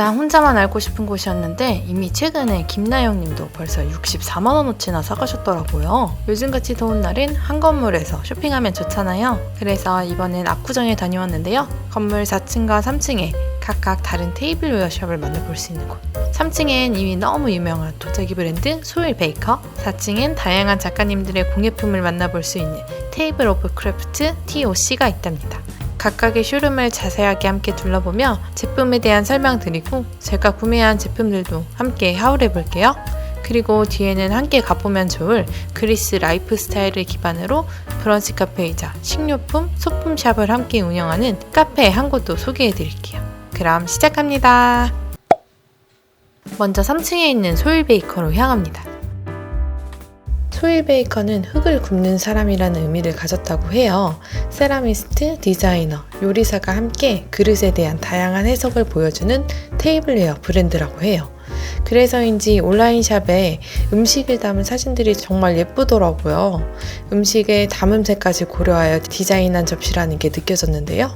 난 혼자만 알고 싶은 곳이었는데 이미 최근에 김나영 님도 벌써 64만 원어치나 사가셨더라고요. 요즘같이 더운 날엔 한 건물에서 쇼핑하면 좋잖아요. 그래서 이번엔 압구정에 다녀왔는데요. 건물 4층과 3층에 각각 다른 테이블웨어 샵을 만나볼 수 있는 곳. 3층엔 이미 너무 유명한 도자기 브랜드 소일 베이커, 4층엔 다양한 작가님들의 공예품을 만나볼 수 있는 테이블 오브 크래프트 TOC가 있답니다. 각각의 쇼룸을 자세하게 함께 둘러보며 제품에 대한 설명 드리고 제가 구매한 제품들도 함께 하울해 볼게요. 그리고 뒤에는 함께 가보면 좋을 그리스 라이프 스타일을 기반으로 브런치 카페이자 식료품, 소품샵을 함께 운영하는 카페 한 곳도 소개해 드릴게요. 그럼 시작합니다. 먼저 3층에 있는 소일 베이커로 향합니다. 소일 베이커는 흙을 굽는 사람이라는 의미를 가졌다고 해요. 세라미스트, 디자이너, 요리사가 함께 그릇에 대한 다양한 해석을 보여주는 테이블웨어 브랜드라고 해요. 그래서인지 온라인 샵에 음식을 담은 사진들이 정말 예쁘더라고요. 음식의 담음새까지 고려하여 디자인한 접시라는 게 느껴졌는데요.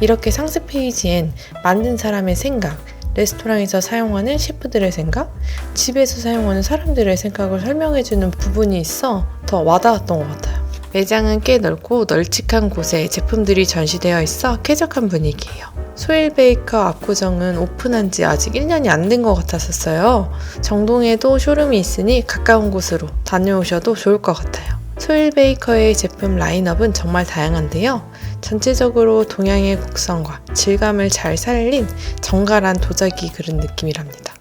이렇게 상세 페이지엔 만든 사람의 생각, 레스토랑에서 사용하는 셰프들의 생각, 집에서 사용하는 사람들의 생각을 설명해주는 부분이 있어 더 와닿았던 것 같아요. 매장은 꽤 넓고 널찍한 곳에 제품들이 전시되어 있어 쾌적한 분위기예요. 소일 베이커 압구정은 오픈한 지 아직 1년이 안 된 것 같았었어요. 정동에도 쇼룸이 있으니 가까운 곳으로 다녀오셔도 좋을 것 같아요. 소일 베이커의 제품 라인업은 정말 다양한데요. 전체적으로 동양의 곡선과 질감을 잘 살린 정갈한 도자기 그릇 느낌이랍니다.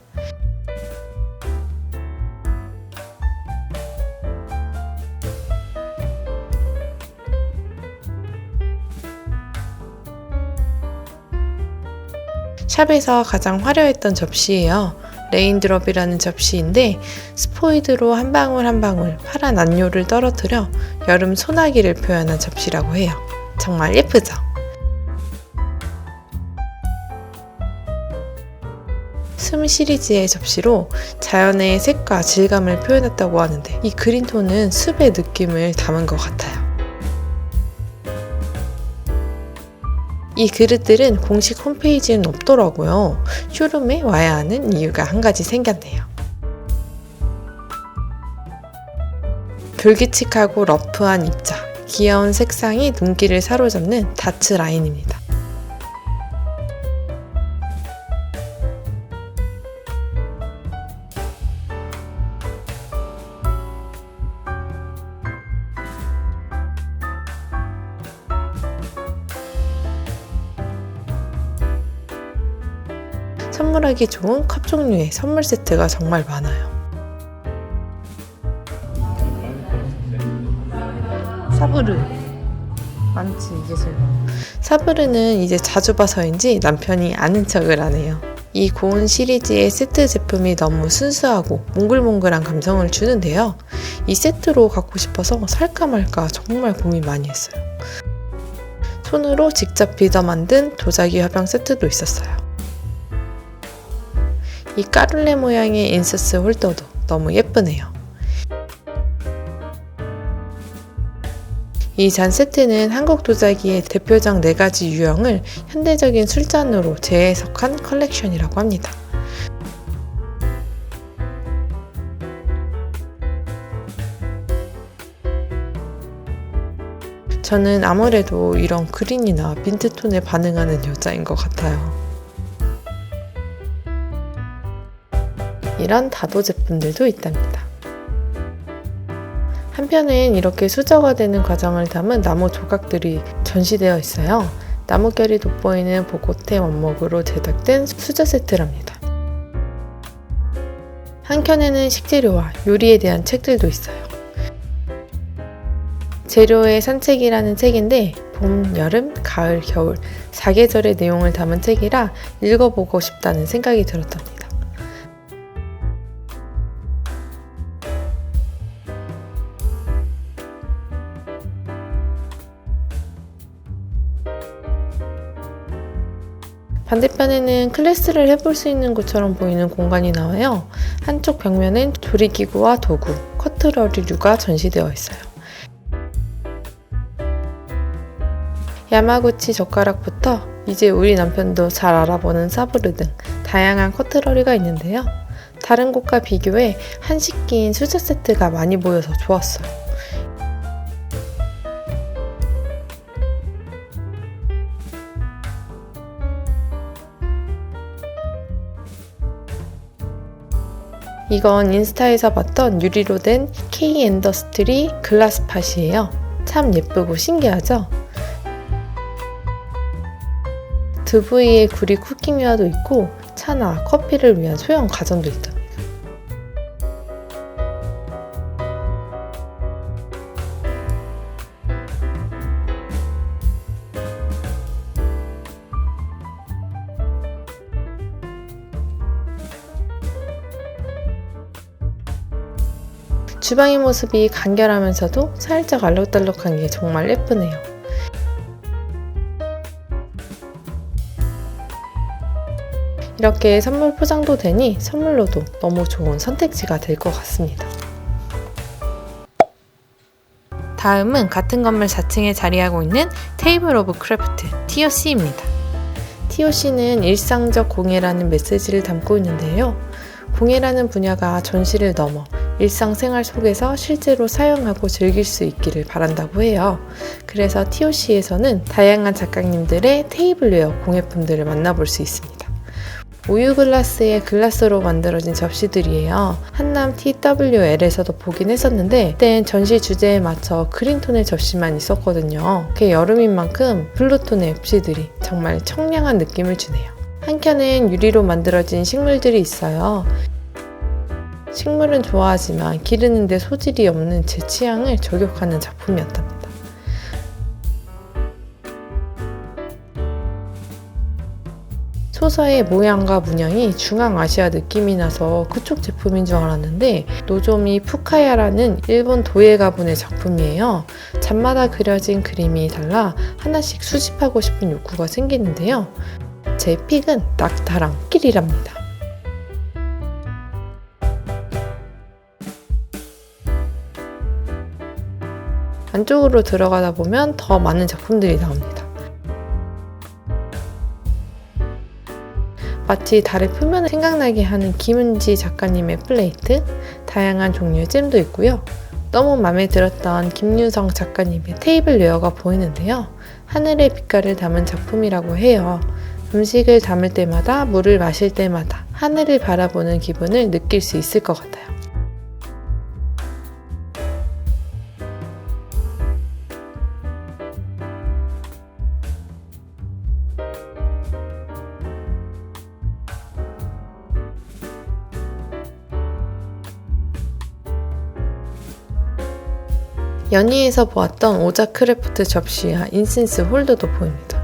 샵에서 가장 화려했던 접시예요. 레인드롭이라는 접시인데 스포이드로 한 방울 한 방울 파란 안료를 떨어뜨려 여름 소나기를 표현한 접시라고 해요. 정말 예쁘죠? 숨 시리즈의 접시로 자연의 색과 질감을 표현했다고 하는데 이 그린톤은 숲의 느낌을 담은 것 같아요. 이 그릇들은 공식 홈페이지에는 없더라고요. 쇼룸에 와야 하는 이유가 한 가지 생겼네요. 불규칙하고 러프한 입자, 귀여운 색상이 눈길을 사로잡는 다츠 라인입니다. 선물하기 좋은 컵 종류의 선물 세트가 정말 많아요. 사브르 많지 이게 제일 사브르는 이제 자주 봐서인지 남편이 아는 척을 안 해요. 이 고운 시리즈의 세트 제품이 너무 순수하고 몽글몽글한 감성을 주는데요. 이 세트로 갖고 싶어서 살까 말까 정말 고민 많이 했어요. 손으로 직접 빚어 만든 도자기 화병 세트도 있었어요. 이 까룰레 모양의 인서스 홀더도 너무 예쁘네요. 이 잔 세트는 한국 도자기의 대표적 네 가지 유형을 현대적인 술잔으로 재해석한 컬렉션이라고 합니다. 저는 아무래도 이런 그린이나 민트톤에 반응하는 여자인 것 같아요. 이런 다도 제품들도 있답니다. 한편엔 이렇게 수저가 되는 과정을 담은 나무 조각들이 전시되어 있어요. 나무결이 돋보이는 보고테 원목으로 제작된 수저 세트랍니다. 한켠에는 식재료와 요리에 대한 책들도 있어요. 재료의 산책이라는 책인데 봄, 여름, 가을, 겨울 4계절의 내용을 담은 책이라 읽어보고 싶다는 생각이 들었답니다. 반대편에는 클래스를 해볼 수 있는 곳처럼 보이는 공간이 나와요. 한쪽 벽면엔 조리기구와 도구, 커트러리류가 전시되어 있어요. 야마구치 젓가락부터 이제 우리 남편도 잘 알아보는 사브르 등 다양한 커트러리가 있는데요. 다른 곳과 비교해 한식기인 수저 세트가 많이 보여서 좋았어요. 이건 인스타에서 봤던 유리로 된 K 엔더스트리 글라스 팟이에요. 참 예쁘고 신기하죠? 두 부위의 구리 쿠킹웨어도 있고 차나 커피를 위한 소형 가전도 있다. 주방의 모습이 간결하면서도 살짝 알록달록한 게 정말 예쁘네요. 이렇게 선물 포장도 되니 선물로도 너무 좋은 선택지가 될 것 같습니다. 다음은 같은 건물 4층에 자리하고 있는 테이블 오브 크래프트 TOC입니다. TOC는 일상적 공예라는 메시지를 담고 있는데요. 공예라는 분야가 전시를 넘어 일상생활 속에서 실제로 사용하고 즐길 수 있기를 바란다고 해요. 그래서 TOC에서는 다양한 작가님들의 테이블웨어 공예품들을 만나볼 수 있습니다. 우유 글라스의 글라스로 만들어진 접시들이에요. 한남 TWL에서도 보긴 했었는데 그땐 전시 주제에 맞춰 그린톤의 접시만 있었거든요. 그게 여름인 만큼 블루톤의 접시들이 정말 청량한 느낌을 주네요. 한켠엔 유리로 만들어진 식물들이 있어요. 식물은 좋아하지만 기르는데 소질이 없는 제 취향을 저격하는 작품이었답니다. 소서의 모양과 문양이 중앙아시아 느낌이 나서 그쪽 제품인 줄 알았는데 노조미 푸카야라는 일본 도예 가분의 작품이에요. 잡마다 그려진 그림이 달라 하나씩 수집하고 싶은 욕구가 생기는데요. 제 픽은 낙타랑 코끼리랍니다. 안쪽으로 들어가다 보면 더 많은 작품들이 나옵니다. 마치 달의 표면을 생각나게 하는 김은지 작가님의 플레이트, 다양한 종류의 잼도 있고요. 너무 마음에 들었던 김유성 작가님의 테이블 웨어가 보이는데요. 하늘의 빛깔을 담은 작품이라고 해요. 음식을 담을 때마다 물을 마실 때마다 하늘을 바라보는 기분을 느낄 수 있을 것 같아요. 연희에서 보았던 오자 크래프트 접시와 인센스 홀더도 보입니다.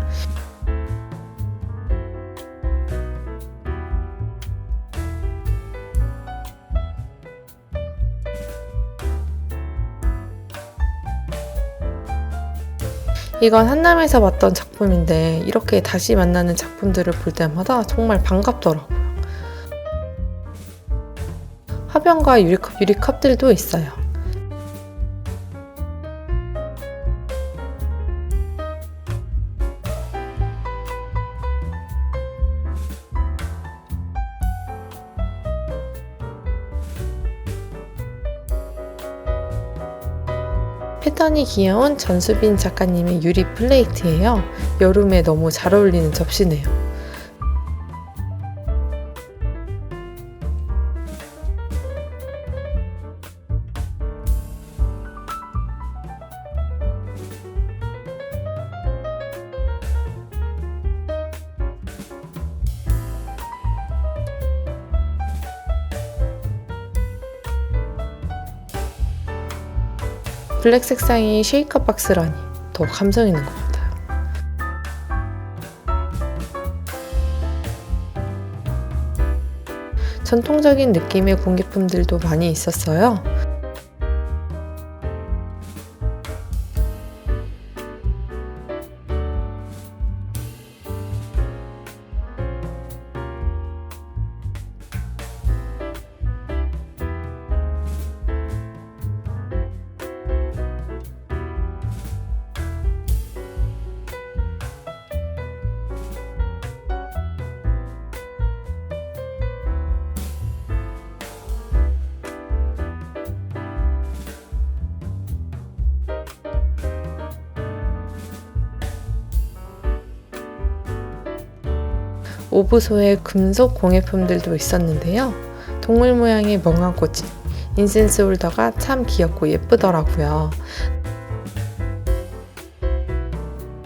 이건 한남에서 봤던 작품인데 이렇게 다시 만나는 작품들을 볼 때마다 정말 반갑더라고요. 화병과 유리컵, 유리컵들도 있어요. 패턴이 귀여운 전수빈 작가님의 유리 플레이트예요. 여름에 너무 잘 어울리는 접시네요. 블랙 색상이 쉐이커 박스라니 더 감성 있는 것 같아요. 전통적인 느낌의 공예품들도 많이 있었어요. 오브소의 금속 공예품들도 있었는데요. 동물 모양의 멍한 꽃이 인센스 홀더가 참 귀엽고 예쁘더라고요.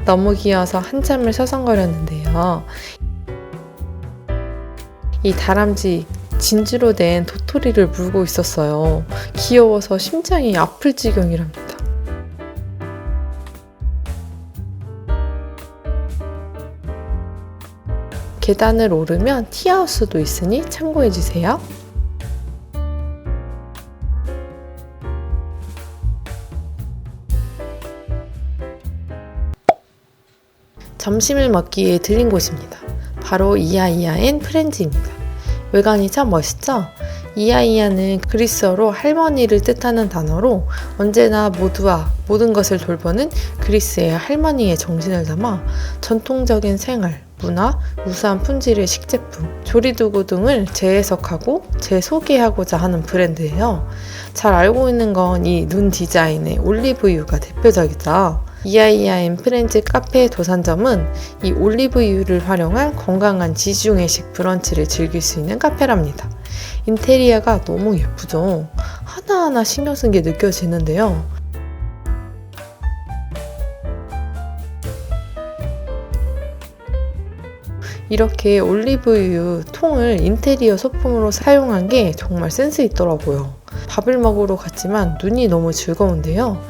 너무 귀여워서 한참을 서성거렸는데요. 이 다람쥐 진주로 된 도토리를 물고 있었어요. 귀여워서 심장이 아플 지경이랍니다. 계단을 오르면 티하우스도 있으니 참고해 주세요. 점심을 먹기 위해 들린 곳입니다. 바로 이아이아엔 프렌즈입니다. 외관이 참 멋있죠? 이아이아는 그리스어로 할머니를 뜻하는 단어로 언제나 모두와 모든 것을 돌보는 그리스의 할머니의 정신을 담아 전통적인 생활, 문화, 우수한 품질의 식제품, 조리도구 등을 재해석하고 재소개하고자 하는 브랜드예요. 잘 알고 있는 건 이 눈 디자인의 올리브유가 대표적이죠. 이아이아인 프렌즈 카페 도산점은 이 올리브유를 활용한 건강한 지중해식 브런치를 즐길 수 있는 카페랍니다. 인테리어가 너무 예쁘죠? 하나하나 신경 쓴 게 느껴지는데요. 이렇게 올리브유 통을 인테리어 소품으로 사용한 게 정말 센스 있더라고요. 밥을 먹으러 갔지만 눈이 너무 즐거운데요.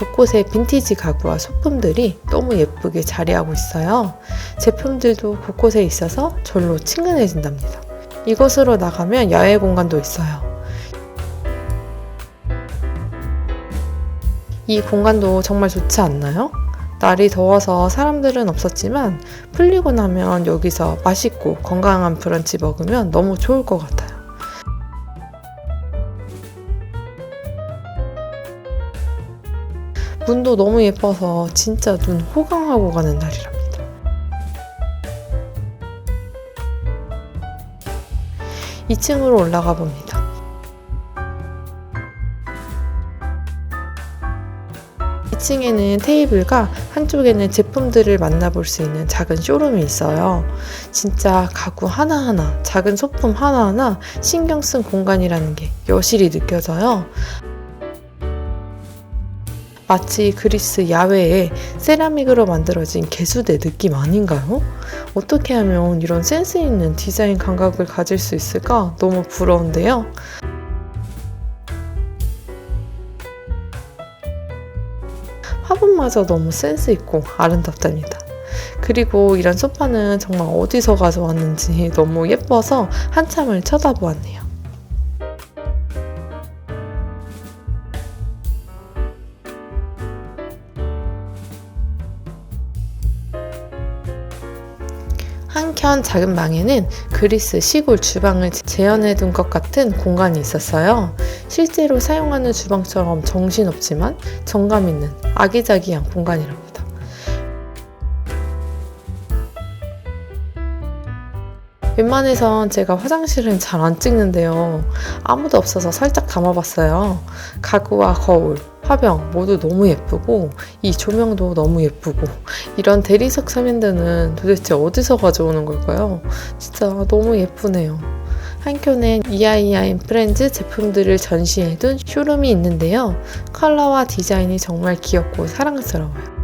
곳곳에 빈티지 가구와 소품들이 너무 예쁘게 자리하고 있어요. 제품들도 곳곳에 있어서 절로 친근해진답니다. 이곳으로 나가면 야외 공간도 있어요. 이 공간도 정말 좋지 않나요? 날이 더워서 사람들은 없었지만 풀리고 나면 여기서 맛있고 건강한 브런치 먹으면 너무 좋을 것 같아요. 문도 너무 예뻐서 진짜 눈 호강하고 가는 날이랍니다. 2층으로 올라가 봅니다. 2층에는 테이블과 한쪽에는 제품들을 만나볼 수 있는 작은 쇼룸이 있어요. 진짜 가구 하나하나, 작은 소품 하나하나 신경 쓴 공간이라는 게 여실히 느껴져요. 마치 그리스 야외에 세라믹으로 만들어진 개수대 느낌 아닌가요? 어떻게 하면 이런 센스 있는 디자인 감각을 가질 수 있을까 너무 부러운데요. 화분마저 너무 센스 있고 아름답답니다. 그리고 이런 소파는 정말 어디서 가져왔는지 너무 예뻐서 한참을 쳐다보았네요. 한켠 작은 방에는 그리스 시골 주방을 재현해 둔 것 같은 공간이 있었어요. 실제로 사용하는 주방처럼 정신없지만 정감 있는 아기자기한 공간이랍니다. 웬만해선 제가 화장실은 잘 안 찍는데요. 아무도 없어서 살짝 담아봤어요. 가구와 거울, 화병 모두 너무 예쁘고 이 조명도 너무 예쁘고 이런 대리석 서면들은 도대체 어디서 가져오는 걸까요? 진짜 너무 예쁘네요. 한켠엔 이아이아인 프렌즈 제품들을 전시해둔 쇼룸이 있는데요. 컬러와 디자인이 정말 귀엽고 사랑스러워요.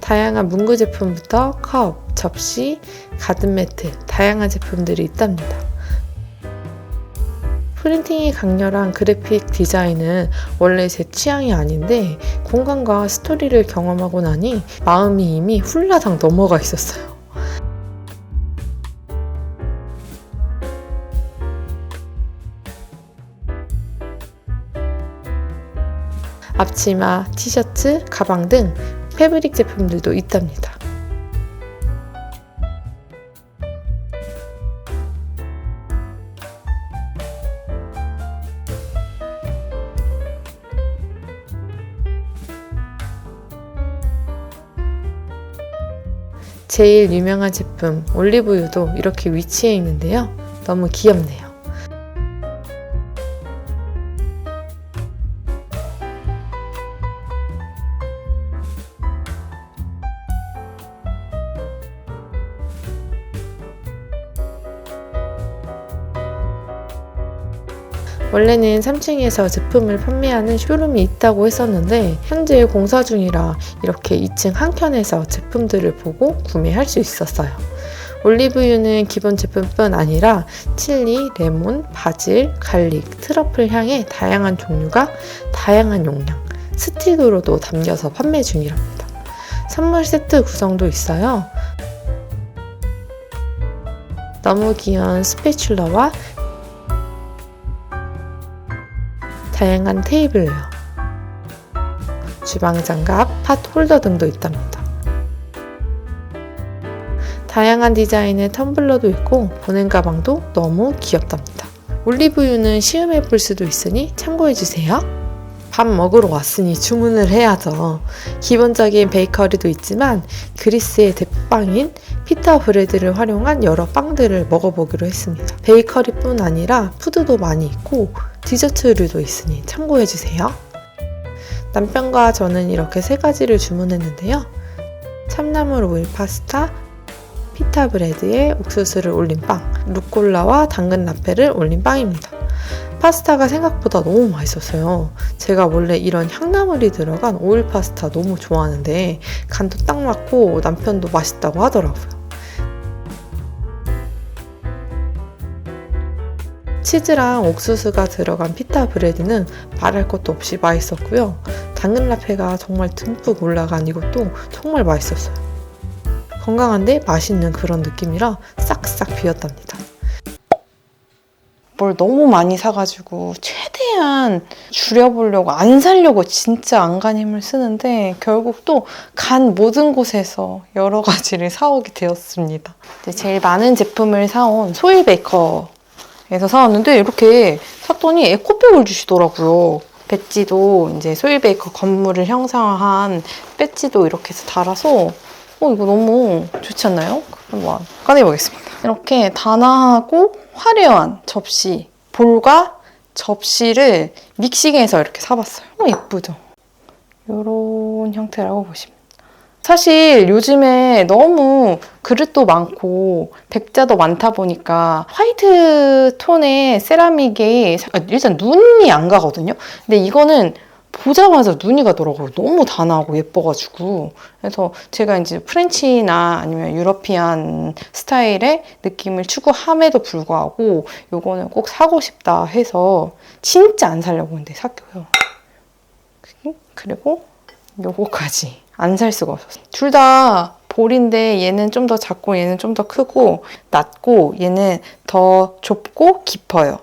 다양한 문구 제품부터 컵, 접시, 가든 매트, 다양한 제품들이 있답니다. 프린팅이 강렬한 그래픽 디자인은 원래 제 취향이 아닌데 공간과 스토리를 경험하고 나니 마음이 이미 훌라당 넘어가 있었어요. 앞치마, 티셔츠, 가방 등 패브릭 제품들도 있답니다. 제일 유명한 제품 올리브유도 이렇게 위치해 있는데요. 너무 귀엽네요. 원래는 3층에서 제품을 판매하는 쇼룸이 있다고 했었는데 현재 공사 중이라 이렇게 2층 한켠에서 제품들을 보고 구매할 수 있었어요. 올리브유는 기본 제품뿐 아니라 칠리, 레몬, 바질, 갈릭, 트러플 향의 다양한 종류가 다양한 용량, 스틱으로도 담겨서 판매 중이랍니다. 선물 세트 구성도 있어요. 너무 귀여운 스패츌러와 다양한 테이블웨어, 주방 장갑, 팟 홀더 등도 있답니다. 다양한 디자인의 텀블러도 있고 보냉 가방도 너무 귀엽답니다. 올리브유는 시음해 볼 수도 있으니 참고해주세요. 밥 먹으러 왔으니 주문을 해야죠. 기본적인 베이커리도 있지만 그리스의 대빵인 피타 브레드를 활용한 여러 빵들을 먹어보기로 했습니다. 베이커리뿐 아니라 푸드도 많이 있고 디저트류도 있으니 참고해주세요. 남편과 저는 이렇게 세 가지를 주문했는데요. 참나물 오일 파스타, 피타 브레드에 옥수수를 올린 빵, 루꼴라와 당근 라페를 올린 빵입니다. 파스타가 생각보다 너무 맛있었어요. 제가 원래 이런 향나물이 들어간 오일 파스타 너무 좋아하는데 간도 딱 맞고 남편도 맛있다고 하더라고요. 치즈랑 옥수수가 들어간 피타 브레드는 말할 것도 없이 맛있었고요. 당근 라페가 정말 듬뿍 올라간 이것도 정말 맛있었어요. 건강한데 맛있는 그런 느낌이라 싹싹 비었답니다. 뭘 너무 많이 사가지고 최대한 줄여보려고 안 살려고 진짜 안간 힘을 쓰는데 결국 또 간 모든 곳에서 여러 가지를 사오게 되었습니다. 제일 많은 제품을 사온 소일 베이커에서 사왔는데 이렇게 샀더니 에코백을 주시더라고요. 배지도 이제 소일 베이커 건물을 형상화한 배지도 이렇게 해서 달아서 어 이거 너무 좋지 않나요? 한번 꺼내보겠습니다. 이렇게 단아하고 화려한 접시, 볼과 접시를 믹싱해서 이렇게 사봤어요. 어, 예쁘죠? 이런 형태라고 보시면. 사실 요즘에 너무 그릇도 많고 백자도 많다 보니까 화이트 톤의 세라믹에 일단 눈이 안 가거든요. 근데 이거는 보자마자 눈이 가더라고요. 너무 단아하고 예뻐가지고. 그래서 제가 이제 프렌치나 아니면 유러피안 스타일의 느낌을 추구함에도 불구하고 요거는 꼭 사고 싶다 해서 진짜 안 살려고 했는데 샀고요. 그리고 요거까지 안 살 수가 없었어요. 둘 다 볼인데 얘는 좀 더 작고 얘는 좀 더 크고 낮고 얘는 더 좁고 깊어요.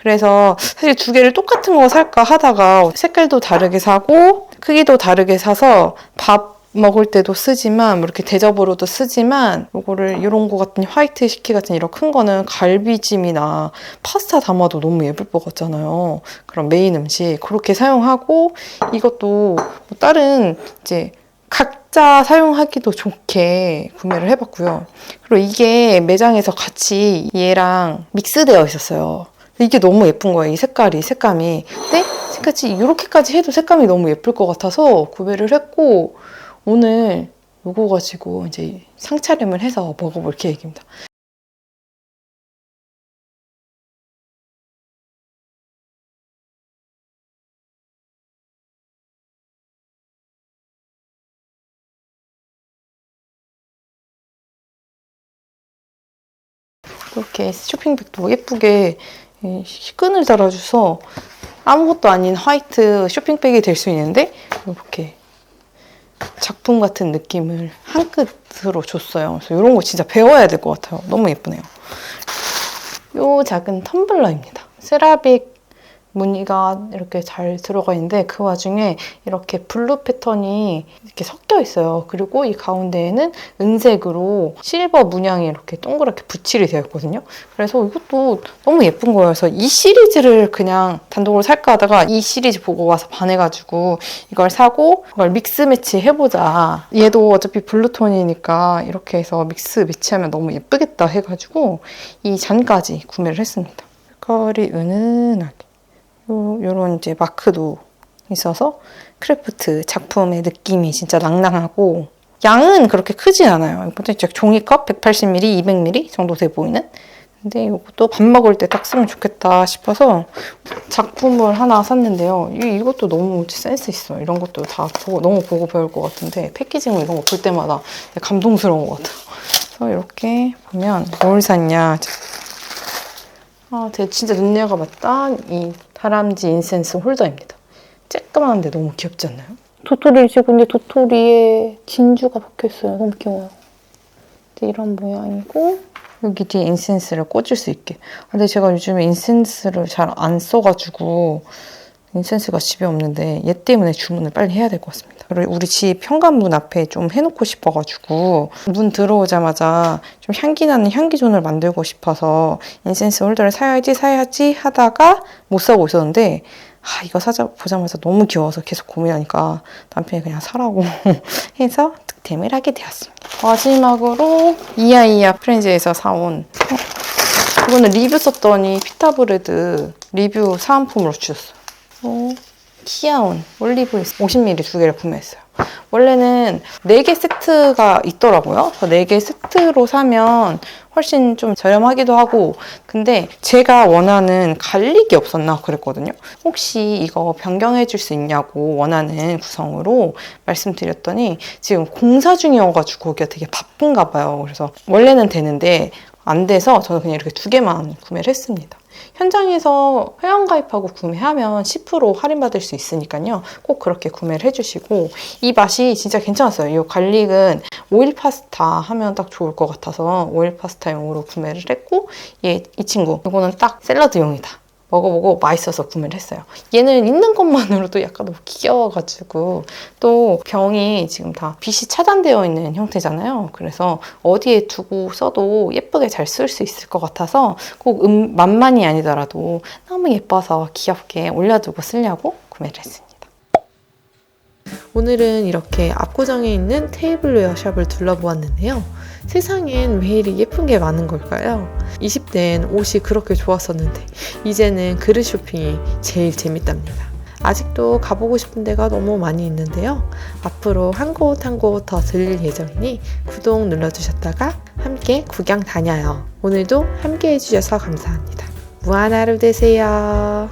그래서 사실 두 개를 똑같은 거 살까 하다가 색깔도 다르게 사고 크기도 다르게 사서 밥 먹을 때도 쓰지만 뭐 이렇게 대접으로도 쓰지만 요거를 이런 거 같은 화이트 식기 같은 이런 큰 거는 갈비찜이나 파스타 담아도 너무 예쁠 것 같잖아요. 그런 메인 음식 그렇게 사용하고 이것도 뭐 다른 이제 각자 사용하기도 좋게 구매를 해봤고요. 그리고 이게 매장에서 같이 얘랑 믹스되어 있었어요. 이게 너무 예쁜 거예요. 이 색깔이, 색감이. 근데 색같이 이렇게까지 해도 색감이 너무 예쁠 것 같아서 구매를 했고 오늘 요거 가지고 이제 상차림을 해서 먹어볼 계획입니다. 이렇게 쇼핑백도 예쁘게 끈을 달아줘서 아무것도 아닌 화이트 쇼핑백이 될 수 있는데 이렇게 작품 같은 느낌을 한 끗으로 줬어요. 그래서 이런 거 진짜 배워야 될 것 같아요. 너무 예쁘네요. 이 작은 텀블러입니다. 세라빅 무늬가 이렇게 잘 들어가 있는데 그 와중에 이렇게 블루 패턴이 이렇게 섞여 있어요. 그리고 이 가운데에는 은색으로 실버 문양이 이렇게 동그랗게 붙일이 되어 있거든요. 그래서 이것도 너무 예쁜 거예요. 그래서 이 시리즈를 그냥 단독으로 살까 하다가 이 시리즈 보고 와서 반해가지고 이걸 사고 이걸 믹스 매치 해보자. 얘도 어차피 블루톤이니까 이렇게 해서 믹스 매치하면 너무 예쁘겠다 해가지고 이 잔까지 구매를 했습니다. 색깔이 은은하게. 요, 요런 이제 마크도 있어서 크래프트 작품의 느낌이 진짜 낭낭하고 양은 그렇게 크진 않아요. 보통 종이컵 180ml, 200ml 정도 돼 보이는 근데 이것도 밥 먹을 때 딱 쓰면 좋겠다 싶어서 작품을 하나 샀는데요. 이, 이것도 너무 센스 있어요. 이런 것도 다 보고, 너무 보고 배울 것 같은데 패키징 이런 거 볼 때마다 감동스러운 것 같아요. 그래서 이렇게 보면 뭘 샀냐. 아, 진짜 눈여가 봤다. 이 다람쥐 인센스 홀더입니다. 쬐끄만한데 너무 귀엽지 않나요? 도토리지 근데 도토리에 진주가 박혀있어요. 너무 귀여워요. 이런 모양이고 여기 뒤에 인센스를 꽂을 수 있게. 아, 근데 제가 요즘에 인센스를 잘 안 써가지고 인센스가 집에 없는데 얘 때문에 주문을 빨리 해야 될 것 같습니다. 그리고 우리 집 현관문 앞에 좀 해놓고 싶어가지고 문 들어오자마자 좀 향기 나는 향기존을 만들고 싶어서 인센스 홀더를 사야지 사야지 하다가 못 사고 있었는데 아 이거 사자 보자마자 너무 귀여워서 계속 고민하니까 남편이 그냥 사라고 해서 득템을 하게 되었습니다. 마지막으로 이야이야 프렌즈에서 사온 어, 이거는 리뷰 썼더니 피타브레드 리뷰 사은품으로 주셨어요. 어, 귀여운 올리브유 50ml 두 개를 구매했어요. 원래는 4개 세트가 있더라고요. 그래서 4개 세트로 사면 훨씬 좀 저렴하기도 하고 근데 제가 원하는 갈릭이 없었나 그랬거든요. 혹시 이거 변경해 줄 수 있냐고 원하는 구성으로 말씀드렸더니 지금 공사 중이어가지고 거기가 되게 바쁜가 봐요. 그래서 원래는 되는데 안 돼서 저는 그냥 이렇게 두 개만 구매를 했습니다. 현장에서 회원가입하고 구매하면 10% 할인받을 수 있으니까요. 꼭 그렇게 구매를 해주시고 이 맛이 진짜 괜찮았어요. 이 갈릭은 오일 파스타 하면 딱 좋을 것 같아서 오일 파스타용으로 구매를 했고 얘, 이 친구 이거는 딱 샐러드용이다. 먹어보고 맛있어서 구매를 했어요. 얘는 있는 것만으로도 약간 너무 귀여워가지고 또 병이 지금 다 빛이 차단되어 있는 형태잖아요. 그래서 어디에 두고 써도 예쁘게 잘 쓸 수 있을 것 같아서 꼭 음, 맛만이 아니더라도 너무 예뻐서 귀엽게 올려두고 쓰려고 구매를 했습니다. 오늘은 이렇게 압구정에 있는 테이블웨어 샵을 둘러보았는데요. 세상엔 왜 이리 예쁜 게 많은 걸까요? 20대엔 옷이 그렇게 좋았었는데 이제는 그릇 쇼핑이 제일 재밌답니다. 아직도 가보고 싶은 데가 너무 많이 있는데요. 앞으로 한 곳 한 곳 더 들릴 예정이니 구독 눌러주셨다가 함께 구경 다녀요. 오늘도 함께 해주셔서 감사합니다. 무한 하루 되세요.